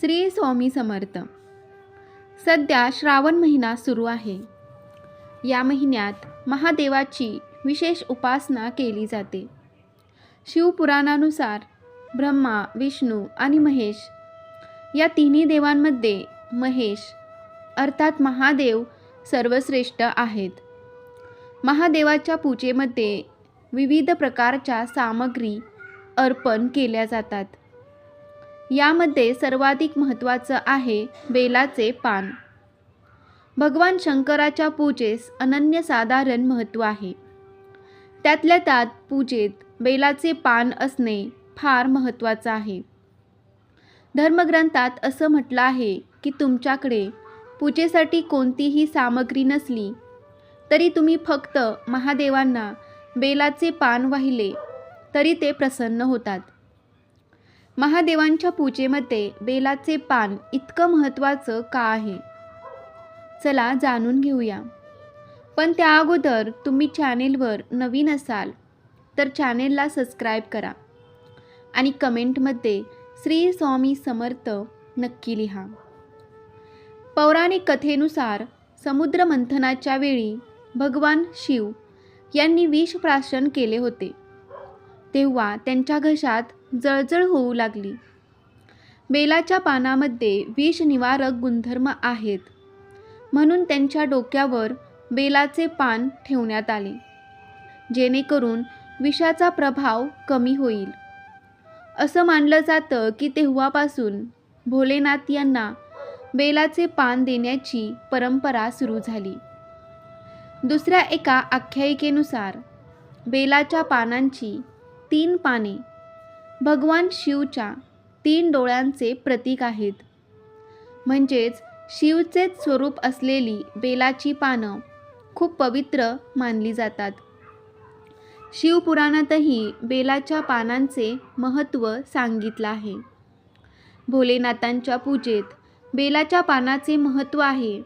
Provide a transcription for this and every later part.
श्री स्वामी समर्थ. सध्या श्रावण महिना सुरू आहे. या महिन्यात महादेवाची विशेष उपासना केली जाते. शिवपुराणानुसार ब्रह्मा विष्णू आणि महेश या तिन्ही देवांमध्ये महेश अर्थात महादेव सर्वश्रेष्ठ आहेत. महादेवाच्या पूजेमध्ये विविध प्रकारच्या सामग्री अर्पण केल्या जातात. यामध्ये सर्वाधिक महत्त्वाचं आहे बेलाचे पान. भगवान शंकराच्या पूजेस अनन्यसाधारण महत्त्व आहे. त्यातल्या त्यात पूजेत बेलाचे पान असणे फार महत्त्वाचं आहे. धर्मग्रंथात असं म्हटलं आहे की तुमच्याकडे पूजेसाठी कोणतीही सामग्री नसली तरी तुम्ही फक्त महादेवांना बेलाचे पान वाहिले तरी ते प्रसन्न होतात. महादेवांच्या पूजेमध्ये बेलाचे पान इतकं महत्त्वाचं का आहे? चला जाणून घेऊया. पण त्या अगोदर तुम्ही चॅनेलवर नवीन असाल तर चॅनेलला सबस्क्राईब करा आणि कमेंटमध्ये श्री स्वामी समर्थ नक्की लिहा. पौराणिक कथेनुसार समुद्र मंथनाच्या वेळी भगवान शिव यांनी विष प्राशन केले होते. तेव्हा त्यांच्या घशात जळजळ होऊ लागली. बेलाच्या पानामध्ये विष निवारक गुणधर्म आहेत. म्हणून त्यांच्या डोक्यावर बेलाचे पान ठेवण्यात आले. जेणेकरून विषाचा प्रभाव कमी होईल. असं मानलं जातं की तेव्हापासून भोलेनाथ यांना बेलाचे पान देण्याची परंपरा सुरू झाली. दुसऱ्या एका आख्यायिकेनुसार बेलाच्या पानांची तीन पाने भगवान शिवच्या तीन डोळ्यांचे प्रतीक आहेत. म्हणजेच शिवचेच स्वरूप असलेली बेलाची पानं खूप पवित्र मानली जातात. शिवपुराणातही बेलाच्या पानांचे महत्त्व सांगितलं आहे. भोलेनाथांच्या पूजेत बेलाच्या पानाचे महत्त्व आहे.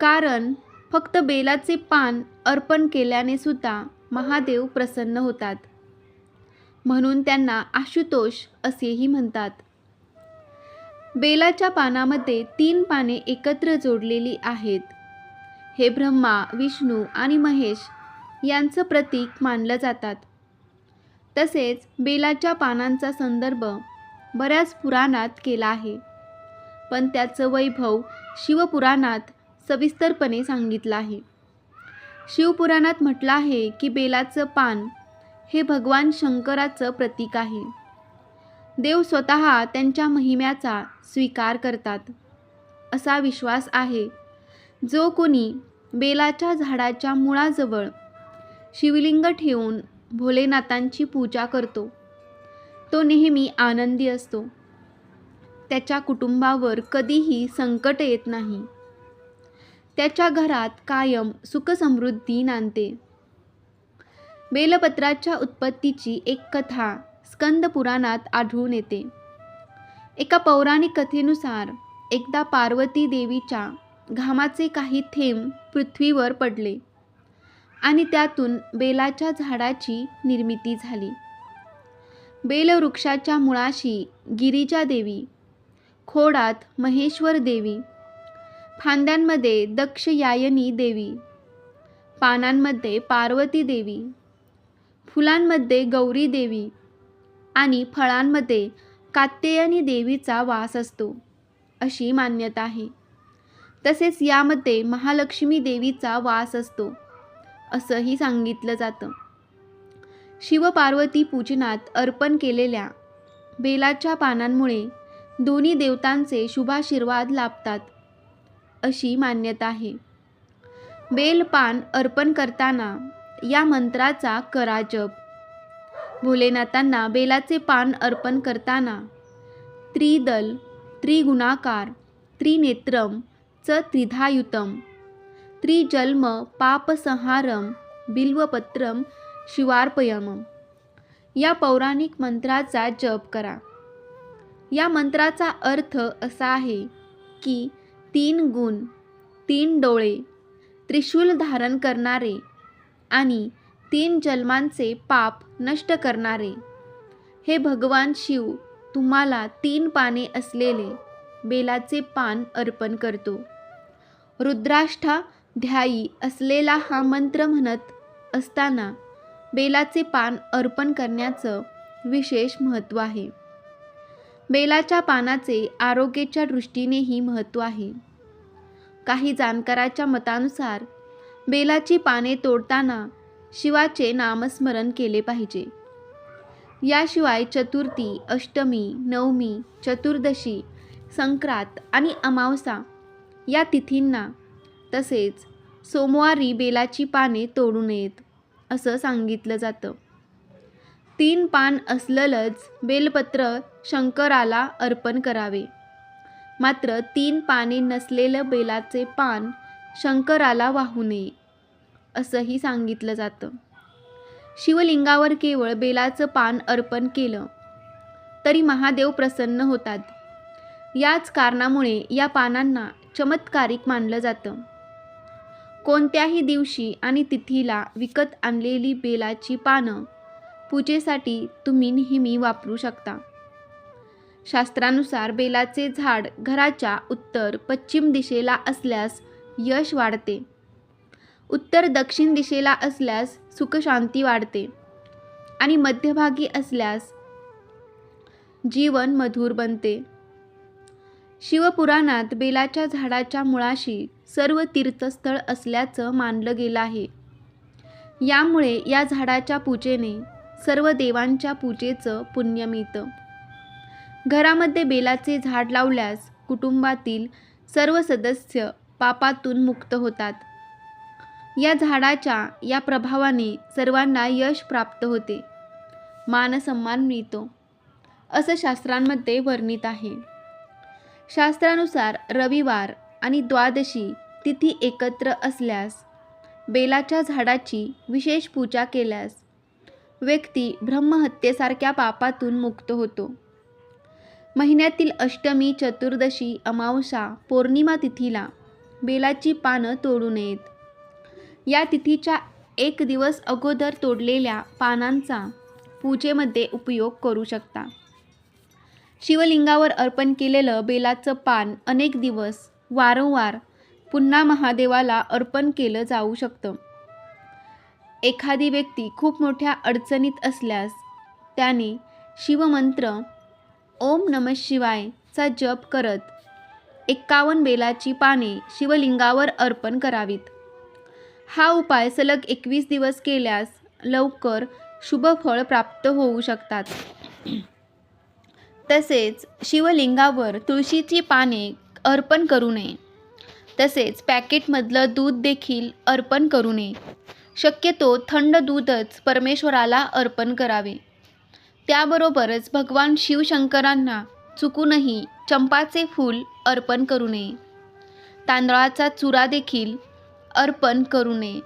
कारण फक्त बेलाचे पान अर्पण केल्याने सुद्धा महादेव प्रसन्न होतात. म्हणून त्यांना आशुतोष असेही म्हणतात. बेलाच्या पानामध्ये तीन पाने एकत्र जोडलेली आहेत. हे ब्रह्मा विष्णू आणि महेश यांचं प्रतीक मानलं जातात. तसेच बेलाच्या पानांचा संदर्भ बऱ्याच पुराणात केला आहे. पण त्याचं वैभव शिवपुराणात सविस्तरपणे सांगितलं आहे. शिवपुराणात म्हटलं आहे की बेलाचं पान हे भगवान शंकराचं प्रतीक आहे. देव स्वतः त्यांच्या महिम्याचा स्वीकार करतात. असा विश्वास आहे. जो कोणी बेलाच्या झाडाच्या मुळाजवळ शिवलिंग ठेवून भोलेनाथांची पूजा करतो तो नेहमी आनंदी असतो. त्याच्या कुटुंबावर कधीही संकट येत नाही. त्याच्या घरात कायम सुखसमृद्धी नांदते. बेलपत्राच्या उत्पत्तीची एक कथा स्कंद पुराणात आढळून येते. एका पौराणिक कथेनुसार एकदा पार्वती देवीच्या घामाचे काही थेंब पृथ्वीवर पडले आणि त्यातून बेलाच्या झाडाची निर्मिती झाली. बेलवृक्षाच्या मुळाशी गिरिजा देवी खोडात महेश्वर देवी फांद्यांमध्ये दक्षयायनी देवी पानांमध्ये पार्वती देवी फुलांमध्ये गौरी देवी आणि फळांमध्ये कात्यायनी देवीचा वास असतो अशी मान्यता आहे. तसेच यामध्ये महालक्ष्मी देवीचा वास असतो असंही सांगितलं जातं. शिवपार्वती पूजनात अर्पण केलेल्या बेलाच्या पानांमुळे दोन्ही देवतांचे शुभाशीर्वाद लाभतात अशी मान्यता आहे. बेल पान अर्पण करताना या मंत्राचा करा जप. भोलेनाथांना बेलाचे पान अर्पण करताना त्रिदल त्रिगुणाकार त्रिनेत्रम च त्रिधायुतम त्रिजन्म पापसंहारम बिल्वपत्रम शिवार्पयम या पौराणिक मंत्राचा जप करा. या मंत्राचा अर्थ असा आहे की तीन गुण तीन डोळे त्रिशूल धारण करणारे आणि तीन जन्मांचे पाप नष्ट करणारे. हे भगवान शिव तुम्हाला तीन पाने असलेले बेलाचे पान अर्पण करतो. रुद्राष्ठा ध्यायी असलेला हा मंत्र म्हणत असताना बेलाचे पान अर्पण करण्याचं विशेष महत्त्व आहे. बेलाच्या पानाचे आरोग्याच्या दृष्टीनेही महत्त्व आहे. काही जाणकाराच्या मतानुसार बेलाची पाने तोडताना शिवाचे नामस्मरण केले पाहिजे. याशिवाय चतुर्थी अष्टमी नवमी चतुर्दशी संक्रांत आणि अमावसा या तिथींना तसेच सोमवारी बेलाची पाने तोडू नयेत असं सांगितलं जातं. तीन पान असलेलंच बेलपत्र शंकराला अर्पण करावे. मात्र तीन पाने नसलेलं बेलाचे पान शंकराला वाहू नये असंही सांगितलं जातं. शिवलिंगावर केवळ बेलाचं पान अर्पण केलं तरी महादेव प्रसन्न होतात. याच कारणामुळे या पानांना चमत्कारिक मानलं जातं. कोणत्याही दिवशी आणि तिथीला विकत आणलेली बेलाची पानं पूजेसाठी तुम्ही नेहमी वापरू शकता. शास्त्रानुसार बेलाचे झाड घराच्या उत्तर पश्चिम दिशेला असल्यास यश वाढते. उत्तर दक्षिण दिशेला असल्यास सुखशांती वाढते. आणि मध्यभागी असल्यास जीवन मधुर बनते. शिवपुराणात बेलाच्या झाडाच्या मुळाशी सर्व तीर्थस्थळ असल्याचं मानलं गेलं आहे. यामुळे या झाडाच्या पूजेने सर्व देवांच्या पूजेचं पुण्य मिळतं. घरामध्ये बेलाचे झाड लावल्यास कुटुंबातील सर्व सदस्य पापातून मुक्त होतात. या झाडाच्या या प्रभावाने सर्वांना यश प्राप्त होते. मानसन्मान मिळतो. असं शास्त्रांमध्ये वर्णित आहे. शास्त्रानुसार रविवार आणि द्वादशी तिथी एकत्र असल्यास बेलाच्या झाडाची विशेष पूजा केल्यास व्यक्ती ब्रह्महत्येसारख्या पापातून मुक्त होतो. महिन्यातील अष्टमी चतुर्दशी अमावस्या पौर्णिमा तिथीला बेलाची पानं तोडू नयेत. या तिथीच्या एक दिवस अगोदर तोडलेल्या पानांचा पूजेमध्ये उपयोग करू शकता. शिवलिंगावर अर्पण केलेलं बेलाचं पान अनेक दिवस वारंवार पुन्हा महादेवाला अर्पण केलं जाऊ शकतं. एखादी व्यक्ती खूप मोठ्या अडचणीत असल्यास त्याने शिवमंत्र ओम नम शिवायचा जप करत एक्कावन्न बेलाची पाने शिवलिंगावर अर्पण करावीत. हा उपाय सलग एकवीस दिवस केल्यास लवकर शुभफळ प्राप्त होऊ शकतात. तसेच शिवलिंगावर तुळशीची पाने अर्पण करू नये. तसेच पॅकेटमधलं दूध देखील अर्पण करू नये. शक्यतो थंड दूधच परमेश्वराला अर्पण करावे. त्याबरोबरच भगवान शिवशंकरांना चुकूनही चंपाचे फूल अर्पण करू नये. तांदळाचा चुरा देखील अर्पण करू नये.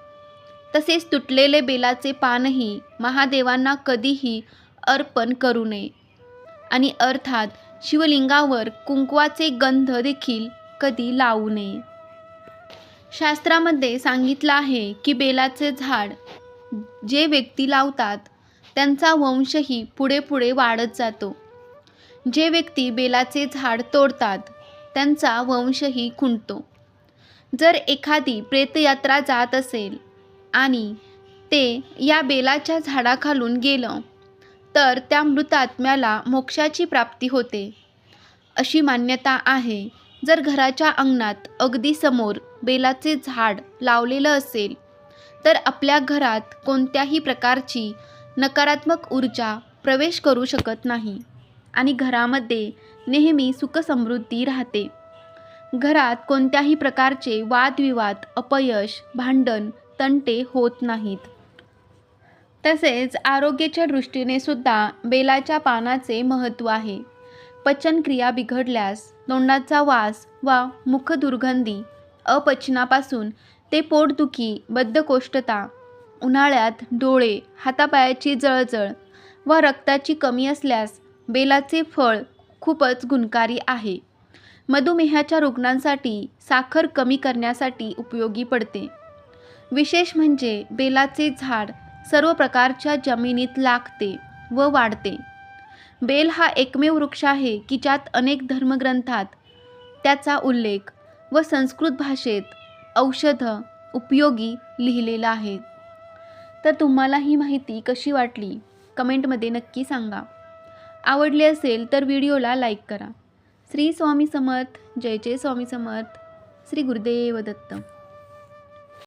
तसेच तुटलेले बेलाचे पानही महादेवांना कधीही अर्पण करू नये. आणि अर्थात शिवलिंगावर कुंकवाचे गंध देखील कधी लावू नये. शास्त्रामध्ये सांगितलं आहे की बेलाचे झाड जे व्यक्ती लावतात त्यांचा वंशही पुढे पुढे वाढत जातो. जे व्यक्ती बेलाचे झाड तोडतात त्यांचा वंशही खुंटतो. जर एखादी प्रेतयात्रा जात असेल आणि ते या बेलाच्या झाडाखालून गेलं तर त्या मृतात्म्याला मोक्षाची प्राप्ती होते. अशी मान्यता आहे जर घराच्या अंगणात अगदी समोर बेलाचे झाड लावलेलं असेल तर आपल्या घरात कोणत्याही प्रकारची नकारात्मक ऊर्जा प्रवेश करू शकत नाही. आणि घरामध्ये नेहमी सुखसमृद्धी राहते. घरात कोणत्याही प्रकारचे वादविवाद अपयश भांडण तंटे होत नाहीत. तसेच आरोग्याच्या दृष्टीने सुद्धा बेलाच्या पानाचे महत्त्व आहे. पचनक्रिया बिघडल्यास तोंडाचा वास वा मुखदुर्गंधी अपचनापासून ते पोटदुखी बद्धकोष्ठता उन्हाळ्यात डोळे हातापायाची जळजळ व रक्ताची कमी असल्यास बेलाचे फळ खूपच गुणकारी आहे. मधुमेहाच्या रुग्णांसाठी साखर कमी करण्यासाठी उपयोगी पडते. विशेष म्हणजे बेलाचे झाड सर्व प्रकारच्या जमिनीत लागते व वाढते. बेल हा एकमेव वृक्ष आहे की ज्यात अनेक धर्मग्रंथात त्याचा उल्लेख व संस्कृत भाषेत औषधं उपयोगी लिहिलेला आहे. तर तुम्हाला ही माहिती कशी वाटली? कमेंटमध्ये नक्की सांगा. आवडली असेल तर व्हिडिओला लाईक करा. श्री स्वामी समर्थ जय जय स्वामी समर्थ श्री गुरुदेव दत्त.